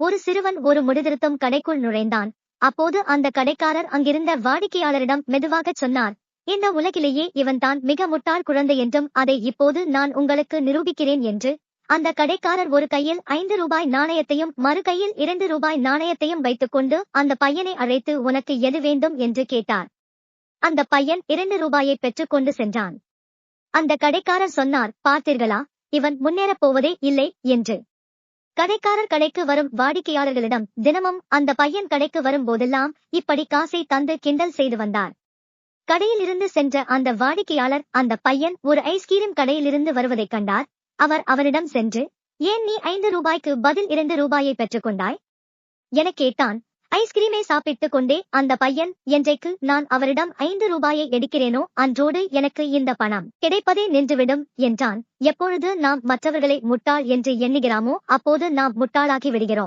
ஒரு சிறுவன் ஒரு முடிதிருத்தம் கடைக்குள் நுழைந்தான். அப்போது அந்த கடைக்காரர் அங்கிருந்த வாடிக்கையாளரிடம் மெதுவாகச் சொன்னார் இந்த உலகிலேயே இவன்தான் மிக முட்டாள் குழந்தை என்றும் அதை இப்போது நான் உங்களுக்கு நிரூபிக்கிறேன் என்று அந்த கடைக்காரர் ஒரு கையில் ஐந்து ரூபாய் நாணயத்தையும் மறு கையில் இரண்டு ரூபாய் நாணயத்தையும் வைத்துக்கொண்டு அந்த பையனை அழைத்து உனக்கு எது வேண்டும்? என்று கேட்டார். அந்த பையன் இரண்டு ரூபாயை பெற்றுக்கொண்டு சென்றான். அந்த கடைக்காரர் சொன்னார் பார்த்தீர்களா இவன் முன்னேறப் போவதே இல்லை என்று. கடைக்காரர் கடைக்கு வரும் வாடிக்கையாளர்களிடம் தினமும் அந்த பையன் கடைக்கு வரும் போதெல்லாம் இப்படி காசை தந்து கிண்டல் செய்து வந்தார் கடையிலிருந்து சென்ற அந்த வாடிக்கையாளர் அந்த பையன் ஒரு ஐஸ்கிரீம் கடையிலிருந்து வருவதைக் கண்டார். அவர் அவரிடம் சென்று ஏன் நீ ஐந்து ரூபாய்க்கு பதில் இரண்டு ரூபாயை பெற்றுக்கொண்டாய் எனக் கேட்டான். ஐஸ்கிரீமை சாப்பிட்டுக் கொண்டே அந்த பையன் என்றைக்கு நான் அவரிடம் ஐந்து ரூபாயை எடுக்கிறேனோ அன்றோடு எனக்கு இந்த பணம் கிடைப்பதே நின்றுவிடும் என்றான். எப்பொழுது நாம் மற்றவர்களை முட்டாள் என்று எண்ணுகிறாமோ அப்போது நாம் முட்டாளாகி விடுகிறோம்.